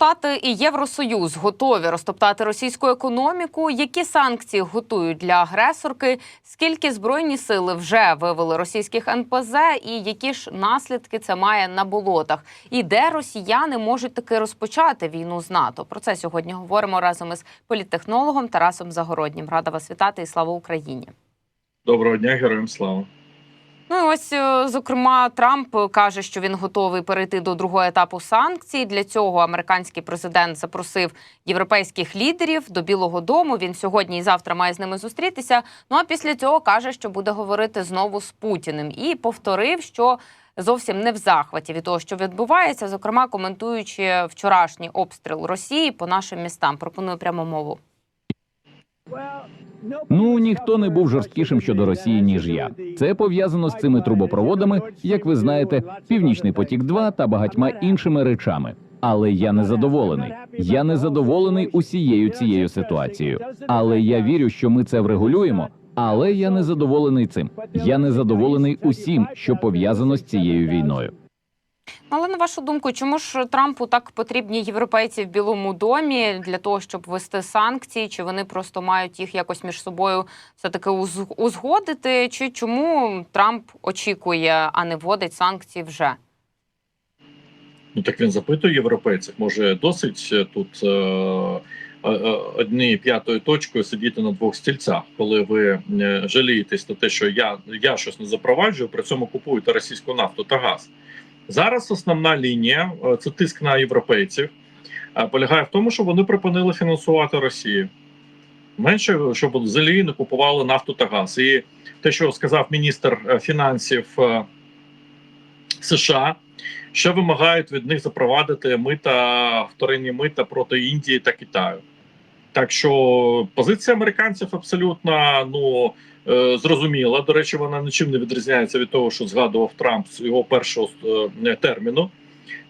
Штати і Євросоюз готові розтоптати російську економіку. Які санкції готують для агресорки? Скільки збройні сили вже вивели російських НПЗ, і які ж наслідки це має на болотах? І де росіяни можуть таки розпочати війну з НАТО? Про це сьогодні говоримо разом із політтехнологом Тарасом Загороднім. Рада вас вітати і слава Україні. Доброго дня, героям слава. Ну ось е, зокрема Трамп каже, що він готовий перейти до другого етапу санкцій. Для цього американський президент запросив європейських лідерів до Білого Дому. Він сьогодні і завтра має з ними зустрітися. Ну а після цього каже, що буде говорити знову з Путіним, і повторив, що зовсім не в захваті від того, що відбувається, зокрема коментуючи вчорашній обстріл Росії по нашим містам. Пропоную пряму мову. Ну ніхто не був жорсткішим щодо Росії ніж я. Це пов'язано з цими трубопроводами, як ви знаєте, Північний потік 2 та багатьма іншими речами. Але я не задоволений. Я не задоволений усією цією ситуацією. Але я вірю, що ми це врегулюємо. Але я не задоволений цим. Я не задоволений усім, що пов'язано з цією війною. Ну, Але на вашу думку, чому ж Трампу так потрібні європейці в Білому домі для того, щоб ввести санкції? Чи вони просто мають їх якось між собою все таки узгодити? Чи чому Трамп очікує, а не вводить санкції вже? Ну так він запитує європейців. Може досить е, тут е, е, однією п'ятою точкою сидіти на двох стільцях, коли ви е, жалієтесь на те, що я, я щось не запроваджую, при цьому купуєте російську нафту та газ. Зараз основна лінія е, це тиск на європейців. е, Полягає в тому, що вони припинили фінансувати Росію. Менше щоб взагалі не купували нафту та газ. І те, що сказав міністр е, фінансів США, що вимагають від них запровадити мита вторинні мита проти Індії та Китаю. Так що позиція американців абсолютно ну е, зрозуміла. До речі, вона нічим не відрізняється від того, що згадував Трамп з його першого е, терміну.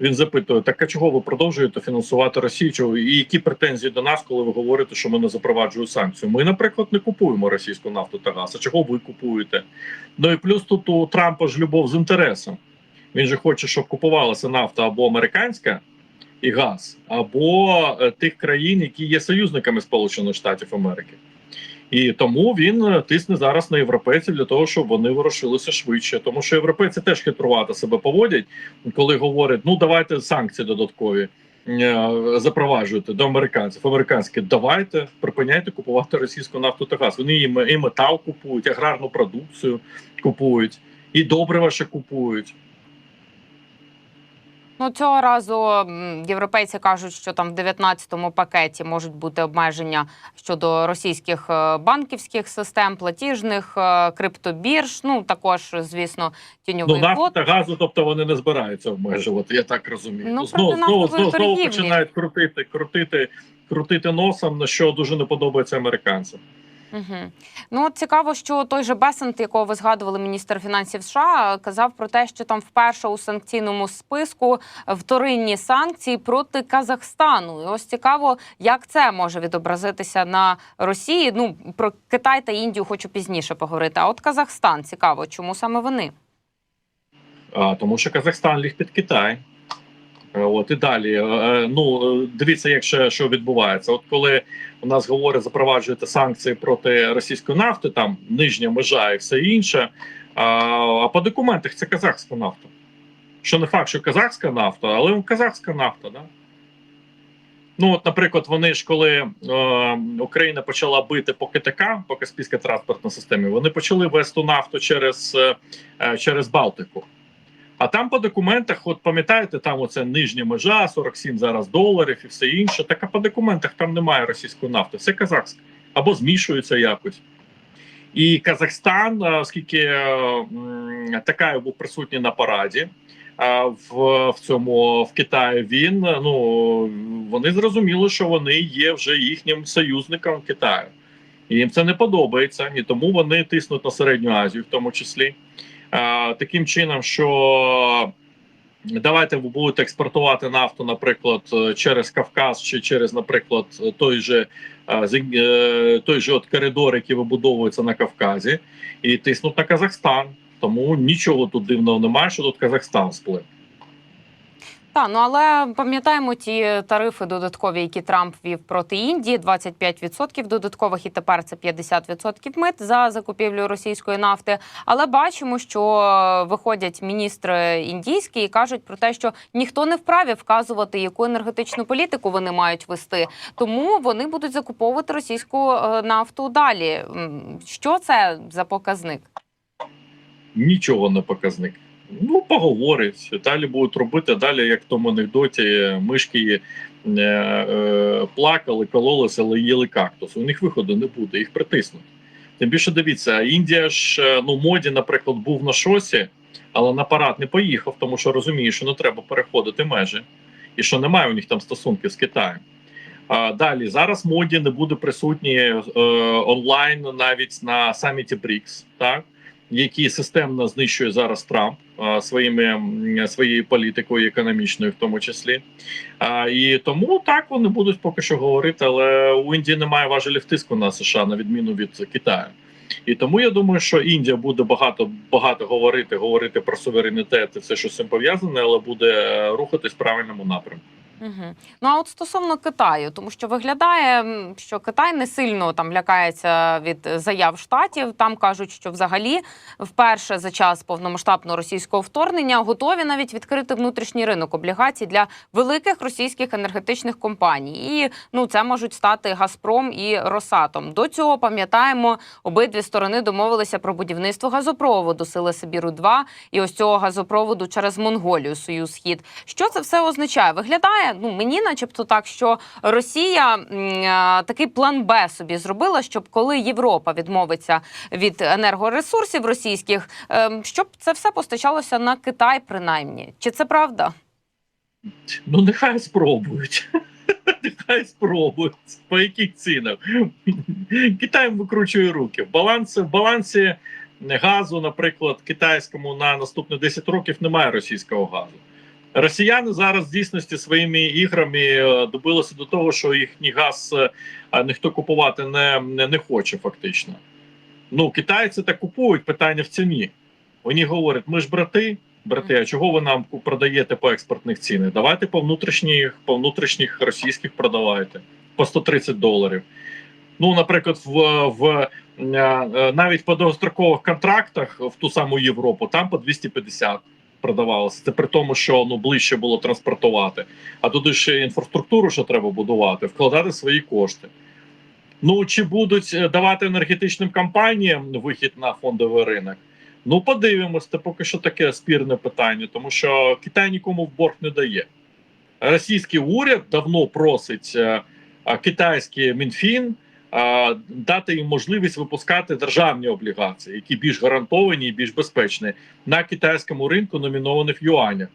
Він запитує: так а чого ви продовжуєте фінансувати Росію? І які претензії до нас, коли ви говорите, що ми не запроваджуємо санкцію? Ми, наприклад, не купуємо російську нафту та газ. А чого ви купуєте? Ну і плюс тут у Трампа ж любов з інтересом. Він же хоче, щоб купувалася нафта або американська і газ, або е, тих країн, які є союзниками Сполучених Штатів Америки. І тому він е, тисне зараз на європейців для того, щоб вони ворушилися швидше. Тому що європейці теж хитрувато себе поводять, коли говорять: ну давайте санкції додаткові е, запроваджуйте до американців. Американські давайте припиняйте купувати російську нафту та газ. Вони і метал купують, аграрну продукцію купують, і добрива ще купують. Ну цього разу європейці кажуть, що там в 19-му пакеті можуть бути обмеження щодо російських е, банківських систем, платіжних е, криптобірж. Ну також, звісно, тіньовий Ну, нафту та газу, тобто вони не збираються обмежувати, я так розумію. Ну, Ну, знову, знову, знову, знову починають крутити, крутити, крутити носом, на що дуже не подобається американцям. Угу. Ну цікаво, що той же Бесент, якого ви згадували, міністр фінансів США, казав про те, що там вперше у санкційному списку вторинні санкції проти Казахстану. І ось цікаво, як це може відобразитися на Росії. Ну про Китай та Індію хочу пізніше поговорити. А от Казахстан цікаво, чому саме вони? А, тому що Казахстан ліг під Китай. Е, От і далі. Е, е, Ну дивіться, як ще що відбувається. От коли у нас говорять, запроваджуєте санкції проти російської нафти, там нижня межа і все інше. А, а по документах це казахська нафта. Що не факт, що казахська нафта, але казахська нафта, да? Ну, от, наприклад, вони ж коли е, Україна почала бити по КТК, по Каспійській транспортній системі, вони почали вести нафту через, е, через Балтику. А там по документах, от пам'ятаєте, там оце нижня межа, 47 зараз доларів і все інше. Так а по документах там немає російської нафти, все казахське або змішується якось. І Казахстан, е, оскільки е, м, Такаєв був присутній на параді в, в цьому в Китаї, він ну вони зрозуміли, що вони є вже їхнім союзником Китаю. І їм це не подобається, і тому вони тиснуть на середню Азію, в тому числі. Е, таким чином, що давайте ви будете експортувати нафту, наприклад, через Кавказ чи через, наприклад, той же е, е, той же от коридор, який вибудовується на Кавказі, і тиснуть на Казахстан. Тому нічого тут дивного немає, що тут Казахстан сплив. Та ну але пам'ятаємо ті тарифи додаткові, які Трамп вів проти Індії: 25% додаткових, і тепер це 50% мит за закупівлю російської нафти. Але бачимо, що виходять міністри індійські і кажуть про те, що ніхто не вправі вказувати, яку енергетичну політику вони мають вести. Тому вони будуть закуповувати російську е, нафту далі. Що це за показник? Нічого не показник. Ну, поговорять. Далі будуть робити. Далі, як в тому анекдоті, мишки е, е, плакали, кололися, але їли кактус. У них виходу не буде, їх притиснуть. Тим більше дивіться, Індія ж е, ну моді, наприклад, був на шосі, але на парад не поїхав, тому що розуміє, що не треба переходити межі, і що немає у них там стосунків з Китаєм. А далі зараз моді не буде присутні е, онлайн навіть на саміті БРІКС, так який системно знищує зараз Трамп своїми своєю політикою економічною, в тому числі. І тому так вони будуть поки що говорити, але у Індії немає важелів тиску на США на відміну від Китаю. І тому я думаю, що Індія буде багато багато говорити, говорити про суверенітет і все, що з цим пов'язане, але буде е, рухатись в правильному напрямку. Угу. Ну а от стосовно Китаю, тому що виглядає, що Китай не сильно там лякається від заяв штатів. Там кажуть, що взагалі вперше за час повномасштабного російського вторгнення готові навіть відкрити внутрішній ринок облігацій для великих російських енергетичних компаній. І ну це можуть стати Газпром і Росатом. До цього пам'ятаємо, обидві сторони домовилися про будівництво газопроводу Сили Сибіру 2 і ось цього газопроводу через Монголію, Союз Схід. Що це все означає? Виглядає ну мені, начебто, так, що Росія а, такий план Б собі зробила, щоб коли Європа відмовиться від енергоресурсів російських, ем, щоб це все постачалося на Китай, принаймні. Чи це правда? Ну, нехай спробують. Нехай спробують. По яких цінах? Китай викручує руки. В балансі, в балансі газу, наприклад, китайському на наступні 10 років немає російського газу. Росіяни зараз в дійсності своїми іграми е, добилися до того, що їхній газ е, ніхто купувати не, не, не хоче, фактично. Ну, китайці так купують питання в ціні. Вони говорять: ми ж брати, брати, а чого ви нам продаєте по експортних цінах? Давайте по внутрішніх, по внутрішніх російських продавайте по 130 доларів. Ну, наприклад, в, в е, навіть по довгострокових контрактах в ту саму Європу там по 250 продавалося. Це при тому, що ну ближче було транспортувати. А туди ще інфраструктуру, що треба будувати, вкладати свої кошти. Ну чи будуть е, давати енергетичним компаніям вихід на фондовий ринок? Ну, подивимось, це поки що таке спірне питання, тому що Китай нікому в борг не дає. Російський уряд давно просить е, е, китайський Мінфін дати їм можливість випускати державні облігації, які більш гарантовані і більш безпечні на китайському ринку, номінованих юанях.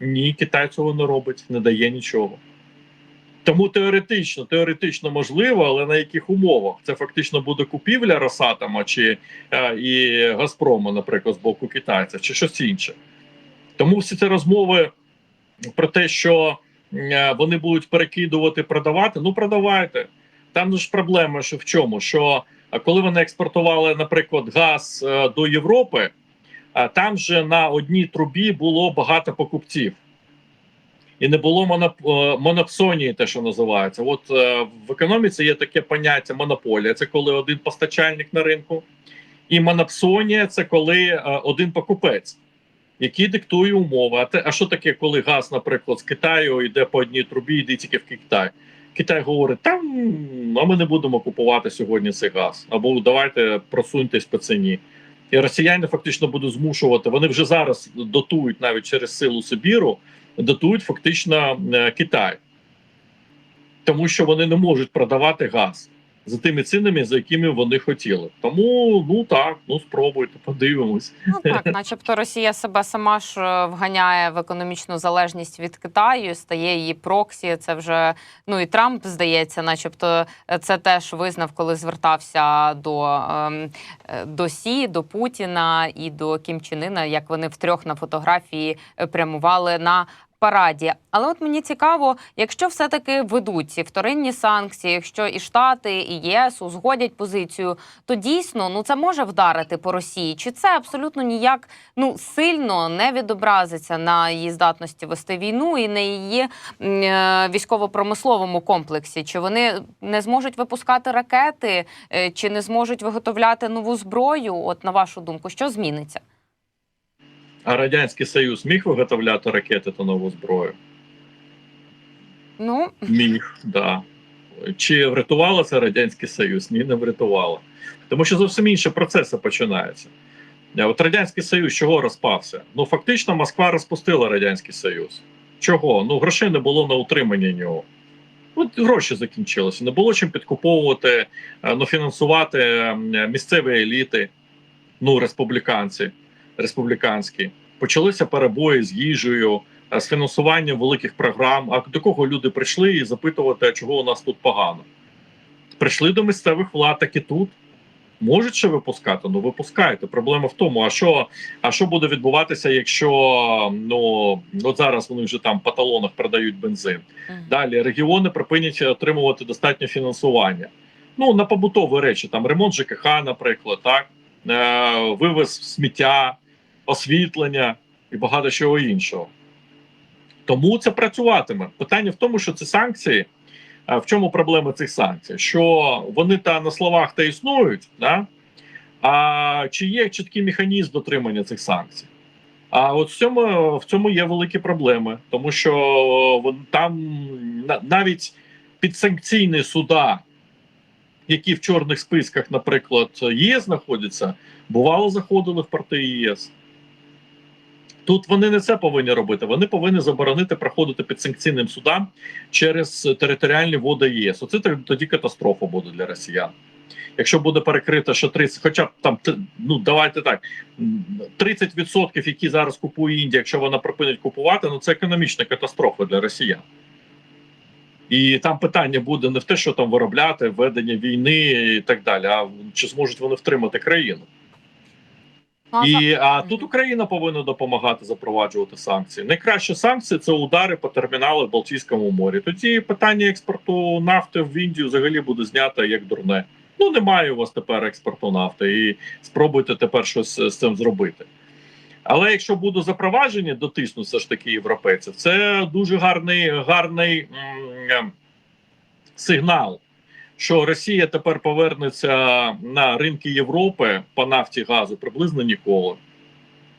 Ні, Китай цього не робить, не дає нічого. Тому теоретично, теоретично можливо, але на яких умовах? Це фактично буде купівля Росатома чи е, і Газпрому, наприклад, з боку китайців, чи щось інше. Тому всі ці розмови про те, що е, вони будуть перекидувати, продавати, ну продавайте. Там ж проблема, що в чому? Що коли вони експортували, наприклад, газ е, до Європи, е, там же на одній трубі було багато покупців. І не було моноп... е, монопсонії, те, що називається. От в економіці є таке поняття монополія. Це коли один постачальник на ринку, і монопсонія це коли один покупець, який диктує умови. А те, а що таке, коли газ, наприклад, з Китаю йде по одній трубі, йде тільки в Китай? Китай говорить: там а ми не будемо купувати сьогодні цей газ, або давайте просуньтесь по ціні. І росіяни фактично будуть змушувати. Вони вже зараз дотують навіть через силу Сибіру, дотують фактично е, Китай, тому що вони не можуть продавати газ за тими цінами, за якими вони хотіли. Тому ну так, ну спробуйте, подивимось. Ну так, начебто Росія себе сама ж е, вганяє в економічну залежність від Китаю, стає її проксі. Це вже ну і Трамп здається, начебто, е, це теж визнав, коли звертався до, ем, е, до Сі, до Путіна і до Кім Чен Ына, як вони втрьох на фотографії прямували на параді. Але от мені цікаво, якщо все-таки ведуть ці вторинні санкції, якщо і Штати, і ЄС узгодять позицію, то дійсно ну це може вдарити по Росії. Чи це абсолютно ніяк ну сильно не відобразиться на її здатності вести війну і на її е, військово-промисловому комплексі? Чи вони не зможуть випускати ракети, е, чи не зможуть виготовляти нову зброю? От на вашу думку, що зміниться? А радянський союз міг виготовляти ракети та нову зброю? Ну Міг, да. Чи врятувало це Радянський Союз? Ні, не врятувало. Тому що зовсім інші процеси починаються. Е, От Радянський Союз чого розпався? Ну, фактично, Москва розпустила Радянський Союз. Чого? Ну, грошей не було на утримання нього. От гроші закінчилися. Не було чим підкуповувати, е, ну, фінансувати місцеві еліти, ну, республіканці, республіканські. Почалися перебої з їжею, е, з фінансуванням великих програм. А до кого люди прийшли і запитувати, чого у нас тут погано? Прийшли до місцевих влад, так і тут. Можуть ще випускати, ну випускайте. Проблема в тому, а що, а що буде відбуватися, якщо ну от зараз вони вже там по талонах продають бензин. Далі регіони припинять отримувати достатньо фінансування. Ну на побутові речі, там ремонт ЖКХ, наприклад, так е, вивез сміття, освітлення і багато чого іншого. Тому це працюватиме. Питання в тому, що це санкції. В чому проблема цих санкцій? Що вони та на словах та існують, да? а чи є чіткий механізм дотримання цих санкцій? А от в цьому в цьому є великі проблеми, тому що там на- навіть підсанкційні суда, які в чорних списках, наприклад, ЄС знаходяться, бувало заходили в партії ЄС. Тут вони не це повинні робити. Вони повинні заборонити проходити під санкційним судам через територіальні води ЄС. Оце тоді катастрофа буде для росіян. Якщо буде перекрито, що 30, хоча б там ну давайте так, 30%, які зараз купує Індія, якщо вона припинить купувати, ну це економічна катастрофа для росіян. І там питання буде не в те, що там виробляти, ведення війни і так далі, а чи зможуть вони втримати країну. І а тут Україна повинна допомагати запроваджувати санкції. Найкращі санкції це удари по терміналах в Балтійському морі. Тоді питання експорту нафти в Індію взагалі буде знято як дурне. Ну немає у вас тепер експорту нафти, і спробуйте тепер щось з цим зробити. Але якщо будуть запроваджені, дотиснуть все ж таки європейців, це дуже гарний, гарний м, сигнал що Росія тепер повернеться на ринки Європи по нафті газу приблизно ніколи.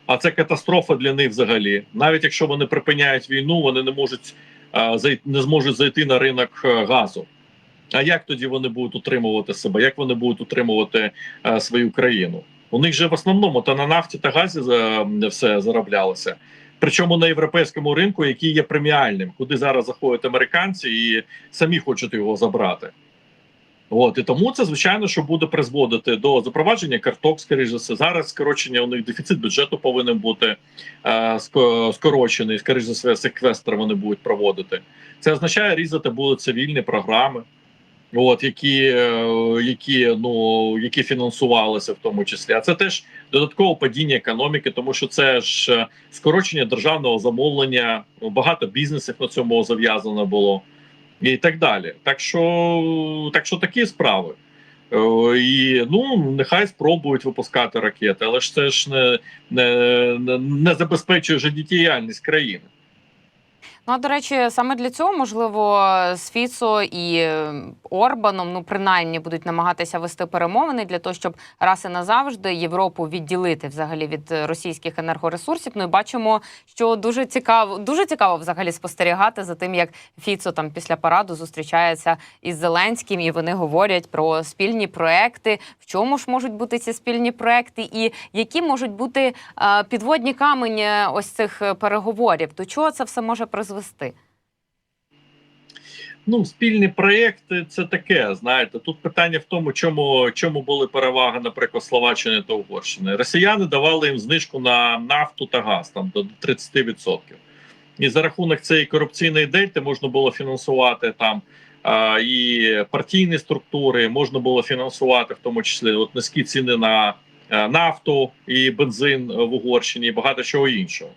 А це катастрофа для них взагалі. Навіть якщо вони припиняють війну, вони не можуть а, зай- не зможуть зайти на ринок е, газу. А як тоді вони будуть утримувати себе? Як вони будуть утримувати е, свою країну? У них же в основному та на нафті та газі все зароблялося. Причому на європейському ринку, який є преміальним, куди зараз заходять американці і самі хочуть його забрати. От і тому це звичайно, що буде призводити до запровадження карток, скоріш за все. Зараз скорочення у них дефіцит бюджету повинен бути е, ско- скорочений. Скоріш за все, секвестр вони будуть проводити. Це означає різати будуть цивільні програми, от які, е, які ну які фінансувалися в тому числі. А це теж додаткове падіння економіки, тому що це ж е, скорочення державного замовлення. Багато бізнесів на цьому зав'язано було і так далі. Так що, так що такі справи. Е, І ну нехай спробують випускати ракети, але ж це ж не, не, не, забезпечує життєдіяльність країни. Ну, а до речі, саме для цього, можливо, з Фіцо і е, Орбаном, ну принаймні, будуть намагатися вести перемовини для того, щоб раз і назавжди Європу відділити взагалі від е, російських енергоресурсів. Ну і бачимо, що дуже цікаво, дуже цікаво взагалі спостерігати за тим, як Фіцо там після параду зустрічається із Зеленським, і вони говорять про спільні проекти. В чому ж можуть бути ці спільні проекти, і які можуть бути е, підводні камені ось цих е, переговорів? До чого це все може призвести? Ну, спільні проєкти це таке. Знаєте, тут питання в тому, чому чому були переваги, наприклад, Словаччини та Угорщини. Росіяни давали їм знижку на нафту та газ там до 30%. І за рахунок цієї корупційної дельти можна було фінансувати там а, і партійні структури, можна було фінансувати в тому числі от низькі ціни на е, нафту і бензин в Угорщині, і багато чого іншого.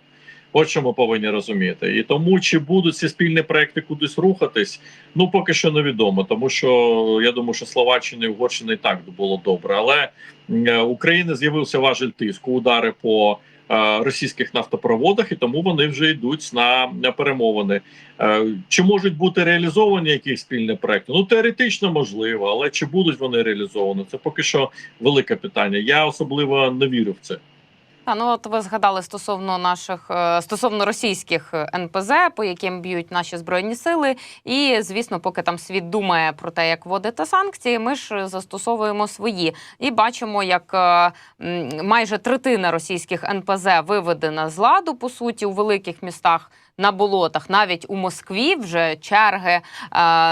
От що ми повинні розуміти. І тому чи будуть ці спільні проекти кудись рухатись, ну поки що невідомо. Тому що я думаю, що Словаччина і Угорщина і так було добре. Але е, України з'явився важель тиску, удари по е, російських нафтопроводах, і тому вони вже йдуть на, перемовини. Е, Чи можуть бути реалізовані якісь спільні проекти? Ну теоретично можливо, але чи будуть вони реалізовані? Це поки що велике питання. Я особливо не вірю в це. Та ну от ви згадали стосовно наших е, стосовно російських е, НПЗ, по яким б'ють наші збройні сили. І звісно, поки там світ думає про те, як вводити санкції, ми ж застосовуємо свої і бачимо, як е, майже третина російських НПЗ виведена з ладу по суті у великих містах. На болотах, навіть у Москві, вже черги е,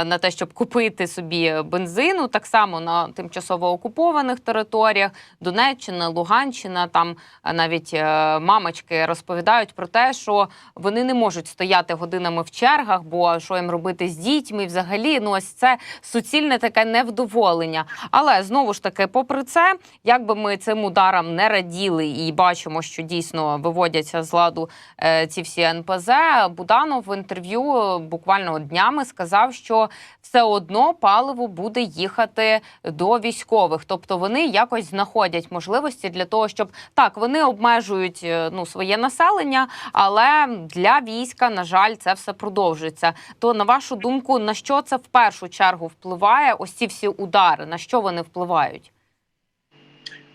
на те, щоб купити собі бензину, так само на тимчасово окупованих територіях, Донеччина, Луганщина, там навіть е, мамочки розповідають про те, що вони не можуть стояти годинами в чергах, бо що їм робити з дітьми, взагалі, ну ось це суцільне таке невдоволення. Але знову ж таки, попри це, як би ми цим ударам не раділи і бачимо, що дійсно виводяться з ладу е, ці всі НПЗ. Буданов в інтерв'ю е, буквально днями сказав, що все одно паливо буде їхати до військових, тобто вони якось знаходять можливості для того, щоб так вони обмежують е, ну своє населення, але для війська, на жаль, це все продовжується. То на вашу думку, на що це в першу чергу впливає? Ось ці всі удари, на що вони впливають?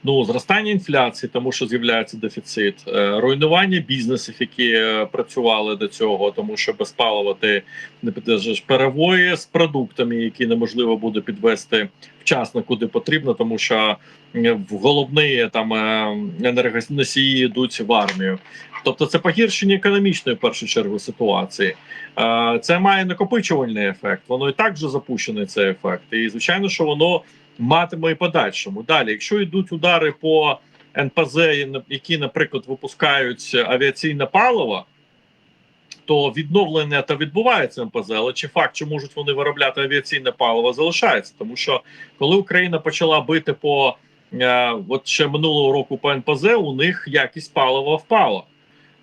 Ну, зростання інфляції, тому що з'являється дефіцит, е, руйнування бізнесів, які е, працювали до цього, тому що без палива ти не підеш перевої з продуктами, які неможливо буде підвести вчасно куди потрібно, тому що в головні там е, енергоносії йдуть в армію. Тобто, це погіршення економічної в першу чергу ситуації. Це має накопичувальний ефект. Воно і так вже запущений цей ефект. І звичайно, що воно матиме і подальшому. Далі, якщо йдуть удари по НПЗ, які, наприклад, випускають авіаційне паливо, то відновлення та відбувається НПЗ, але чи факт, чи можуть вони виробляти авіаційне паливо, залишається, тому що коли Україна почала бити по е, от ще минулого року по НПЗ, у них якість палива впала.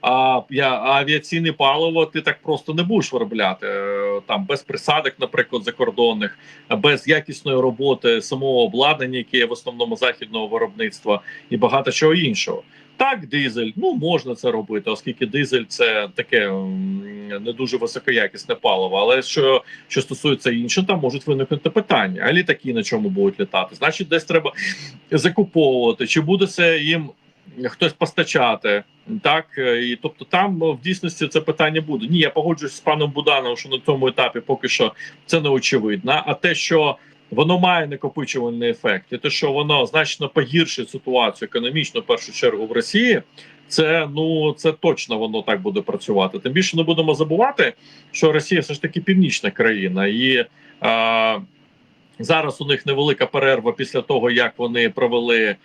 А авіаційне паливо ти так просто не будеш виробляти Е, там без присадок, наприклад, закордонних, без якісної роботи самого обладнання, яке є в основному західного виробництва, і багато чого іншого. Так, дизель, ну можна це робити, оскільки дизель це таке не дуже високоякісне паливо. Але що, що стосується іншого, там можуть виникнути питання. А літаки на чому будуть літати? Значить, десь треба закуповувати, чи буде це їм хтось постачати. Так е, і тобто, там е, в дійсності це питання буде. Ні, я погоджуюсь з паном Будановим, що на цьому етапі поки що це не очевидно. А те, що воно має накопичувальний ефект, і те, що воно значно погіршить ситуацію економічно, в першу чергу в Росії, це ну це точно воно так буде працювати. Тим більше не будемо забувати, що Росія все ж таки північна країна, і е, зараз у них невелика перерва після того, як вони провели е,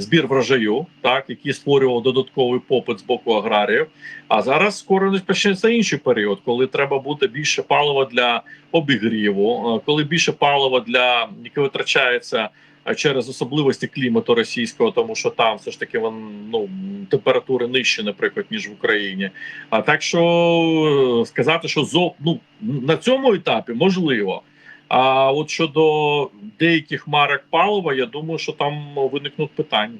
збір врожаю, так який створював додатковий попит з боку аграріїв. А зараз скоро не почнеться інший період, коли треба буде більше палива для обігріву, коли більше палива для яке витрачається через особливості клімату російського, тому що там все ж таки вон, ну, температури нижчі, наприклад, ніж в Україні. А так що е, сказати, що зо ну на цьому етапі можливо. А от щодо деяких марок палива, я думаю, що там виникнуть питання.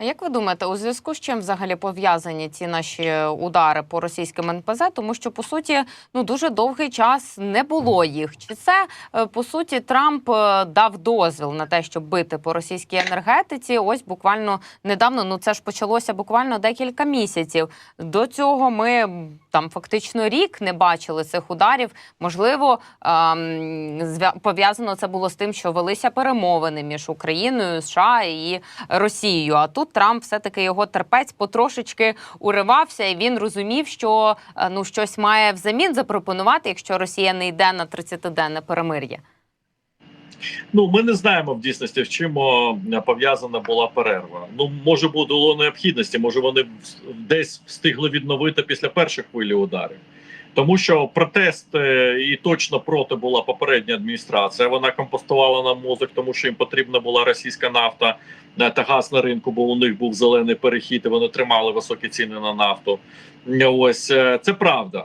А як ви думаєте, у зв'язку з чим взагалі пов'язані ці наші удари по російським НПЗ? Тому що по суті ну дуже довгий час не було їх. Чи це е, по суті Трамп е, дав дозвіл на те, щоб бити по російській енергетиці? Ось буквально недавно. Ну це ж почалося буквально декілька місяців. До цього ми там фактично рік не бачили цих ударів. Можливо, ем, пов'язано це було з тим, що велися перемовини між Україною, США і Росією. А тут Трамп все-таки його терпець потрошечки уривався, і він розумів, що е, ну щось має взамін запропонувати, якщо Росія не йде на 30-денне перемир'я. Ну ми не знаємо в дійсності, в чим пов'язана була перерва. Ну може було необхідності, може вони десь встигли відновити після першої хвилі ударів. Тому що протест е, і точно проти була попередня адміністрація. Вона компостувала нам мозок, тому що їм потрібна була російська нафта е, та газ на ринку, бо у них був зелений перехід, і вони тримали високі ціни на нафту. Ось е, це правда.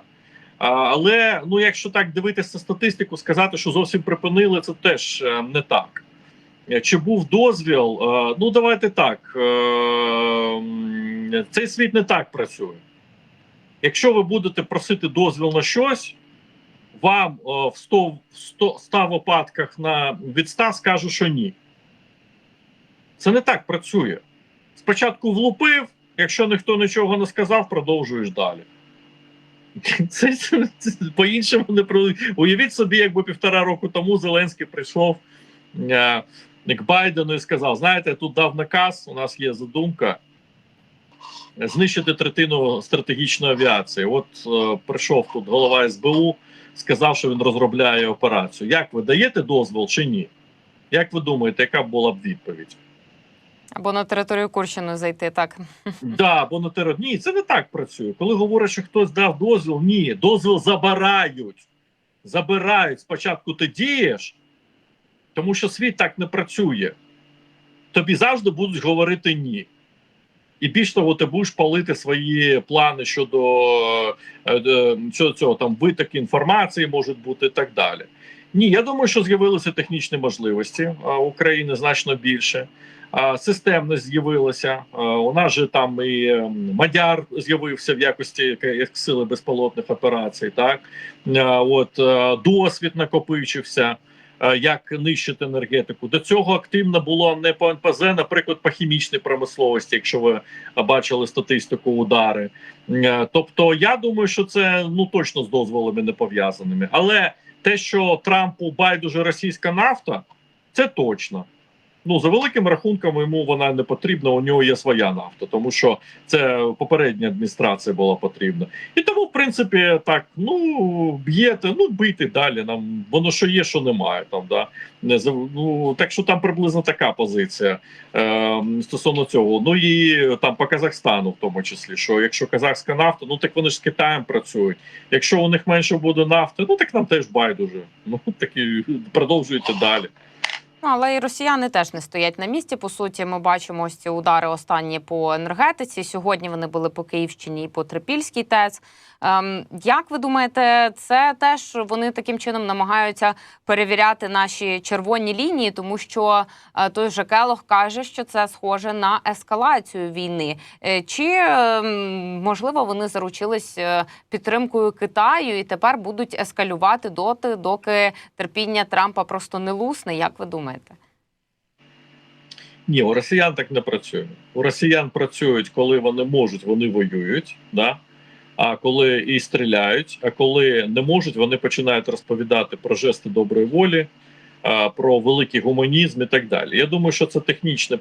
Але ну, якщо так дивитися статистику, сказати, що зовсім припинили, це теж не так. Чи був дозвіл? Ну давайте так. Цей світ не так працює. Якщо ви будете просити дозвіл на щось, вам е, в 100, в 100, 100 випадках на від 100 скажуть, що ні. Це не так працює. Спочатку влупив, якщо ніхто нічого не сказав, продовжуєш далі. Це, це, це по-іншому не про уявіть собі, якби півтора року тому Зеленський прийшов е, к Байдену і сказав: знаєте, я тут дав наказ, у нас є задумка знищити третину стратегічної авіації. От е, прийшов тут голова СБУ, сказав, що він розробляє операцію. Як ви даєте дозвіл чи ні? Як ви думаєте, яка була б відповідь? Або на територію Курщини зайти, так. Да, бо на терор. Ні, це не так працює. Коли говорять, що хтось дав дозвіл, ні, дозвіл забирають. Забирають. Спочатку ти дієш, тому що світ так не працює. Тобі завжди будуть говорити ні. І більш того, ти будеш палити свої плани щодо, е, е, цього там витоки інформації можуть бути і так далі. Ні, я думаю, що з'явилися технічні можливості а, України значно більше. А, Системність з'явилася. У нас же там і Мадяр з'явився в якості як- сили безпілотних операцій. Так от е, досвід накопичився. Е, Як нищити енергетику до цього активно було не по НПЗ, наприклад, по хімічній промисловості, якщо ви бачили статистику удари. Е, Тобто, я думаю, що це ну точно з дозволами не пов'язаними. Але те, що Трампу байдуже російська нафта, це точно. Ну, за великим рахунком, йому вона не потрібна. У нього є своя нафта, тому що це попередня адміністрація була потрібна. І тому, в принципі, так ну б'єте, ну бийте далі. Нам воно що є, що немає. Там да не ну так що там приблизно така позиція е, стосовно цього. Ну і там по Казахстану, в тому числі, що якщо казахська нафта, ну так вони ж з Китаєм працюють. Якщо у них менше буде нафти, ну так нам теж байдуже. Ну так і продовжуйте далі. Ну, але і росіяни теж не стоять на місці. По суті, ми бачимо ось ці удари останні по енергетиці. Сьогодні вони були по Київщині і по Трипільській ТЕЦ. Ем, як ви думаєте, це теж вони таким чином намагаються перевіряти наші червоні лінії, тому що е, той же Келох каже, що це схоже на ескалацію війни. Е, Чи ем, можливо вони заручились е, підтримкою Китаю і тепер будуть ескалювати доти, доки терпіння Трампа просто не лусне? Як ви думаєте? Ні, у росіян так не працює. У росіян працюють, коли вони можуть, вони воюють. Да? А коли і стріляють, а коли не можуть, вони починають розповідати про жести доброї волі, про великий гуманізм і так далі. Я думаю, що це технічне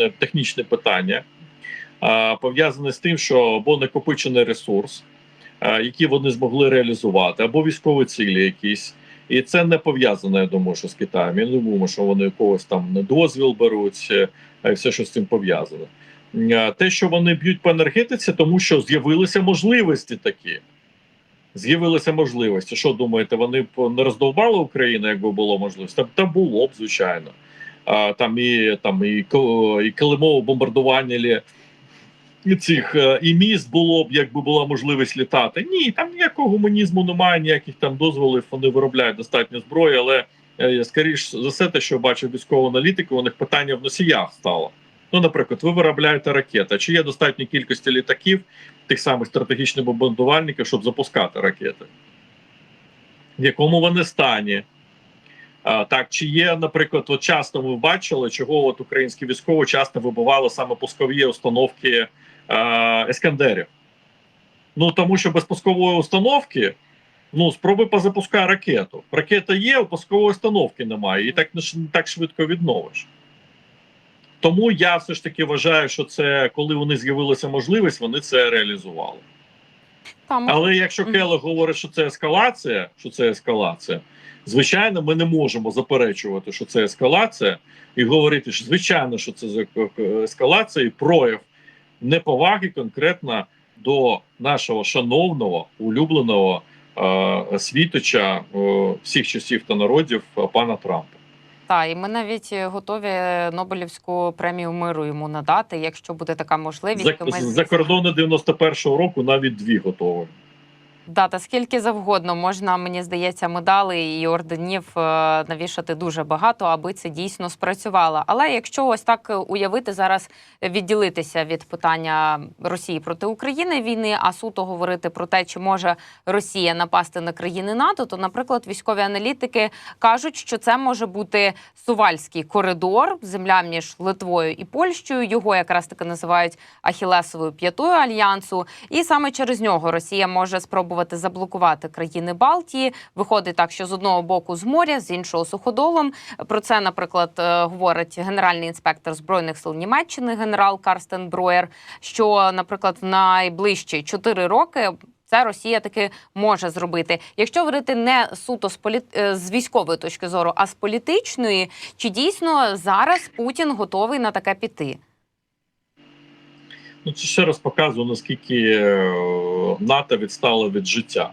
е, технічне питання, пов'язане з тим, що або накопичений ресурс, який вони змогли реалізувати, або військові цілі якісь. І це не пов'язано, я думаю, що з Китаєм. Я не думаю, що вони якогось там не дозвіл беруть, е, і все, що з цим пов'язано. Е, Те, що вони б'ють по енергетиці, тому що з'явилися можливості такі. З'явилися можливості. Що думаєте, вони б не роздовбали Україну, якби було можливість? Та, та було б, звичайно. А, там і там і, і килимове бомбардування цих е, і міст було б, якби була можливість літати. Ні, там ніякого гуманізму немає, ніяких там дозволів. Вони виробляють достатньо зброї, але е, скоріш за все, те, що бачив військову аналітику, у них питання в носіях стало. Ну, наприклад, ви виробляєте ракети. Чи є достатньо кількості літаків, тих самих стратегічних бомбардувальників, щоб запускати ракети? В якому вони стані? А, так, чи є, наприклад, от часто ми бачили, чого от українські військові часто вибивали саме пускові установки ескандерів? Ну тому що без пускової установки, ну спробуй позапускай ракету. Ракета є, у пускової установки немає, і так не так швидко відновиш. Тому я все ж таки вважаю, що це коли вони з'явилася можливість, вони це реалізували. Там Але якщо Мгм. Говорить, що це ескалація, що це ескалація, звичайно, ми не можемо заперечувати, що це ескалація, і говорити, що звичайно, що це ескалація і прояв неповаги конкретно до нашого шановного улюбленого е, світоча е, всіх часів та народів е, пана Трампа. Та і ми навіть е, готові Нобелівську премію миру йому надати, якщо буде така можливість. За, ми, за кордону 91-го року навіть дві готові. Да, та скільки завгодно можна, мені здається, медалей і орденів е, навішати дуже багато, аби це дійсно спрацювало. Але якщо ось так уявити зараз, відділитися від питання Росії проти України війни, а суто говорити про те, чи може Росія напасти на країни НАТО, то, наприклад, військові аналітики кажуть, що це може бути сувальський коридор, земля між Литвою і Польщею. Його якраз таки називають Ахілесовою п'ятою альянсу. І саме через нього Росія може спробувати заблокувати країни Балтії. Виходить так, що з одного боку з моря, з іншого суходолом. Про це, наприклад, е, говорить генеральний інспектор збройних сил Німеччини, генерал Карстен Броєр. Що, наприклад, в найближчі 4 роки. Це Росія таки може зробити. Якщо говорити не суто з політ... е, з військової точки зору, а з політичної, чи дійсно зараз Путін готовий на таке піти? Ну, це ще раз показує, наскільки е, НАТО відстало від життя.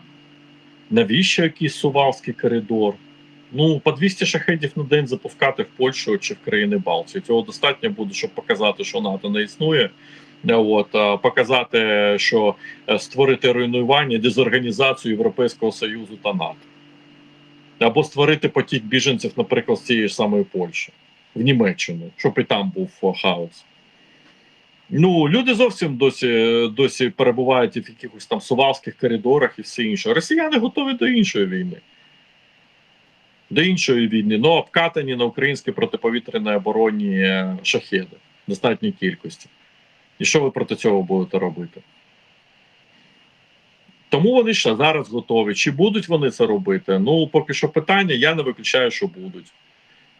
Навіщо якийсь сувалський коридор? Ну, по 200 шахедів на день запускати в Польщу чи в країни Балтії. Цього достатньо буде, щоб показати, що НАТО не існує. Е, От, показати, що е, створити руйнування, дезорганізацію Європейського Союзу та НАТО. Або створити потік біженців, наприклад, з цієї ж самої Польщі, в Німеччину, щоб і там був хаос. Ну, люди зовсім досі, досі перебувають в якихось там сувалських коридорах і все інше. Росіяни готові до іншої війни. До іншої війни, ну обкатані на українській протиповітряній обороні е, шахеди достатній кількості. І що ви проти цього будете робити? Тому вони ще зараз готові. Чи будуть вони це робити? Ну, поки що питання, я не виключаю, що будуть.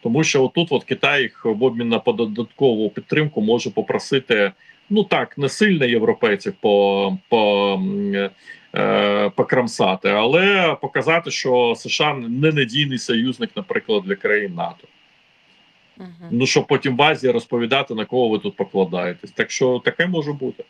Тому що отут от Китай їх в обмін на додаткову підтримку може попросити, ну так, не сильно європейців по, по, е, покрамсати, але показати, що США не надійний союзник, наприклад, для країн НАТО. Угу. Ну щоб потім в Азії розповідати, на кого ви тут покладаєтесь. Так що таке може бути.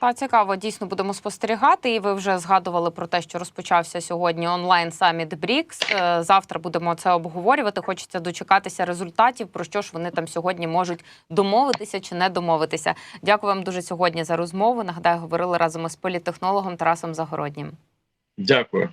Та цікаво, дійсно будемо спостерігати. І ви вже згадували про те, що розпочався сьогодні онлайн саміт БРІКС. Е, Завтра будемо це обговорювати. Хочеться дочекатися результатів, про що ж вони там сьогодні можуть домовитися чи не домовитися. Дякую вам дуже сьогодні за розмову. Нагадаю, говорили разом із політтехнологом Тарасом Загороднім. Дякую.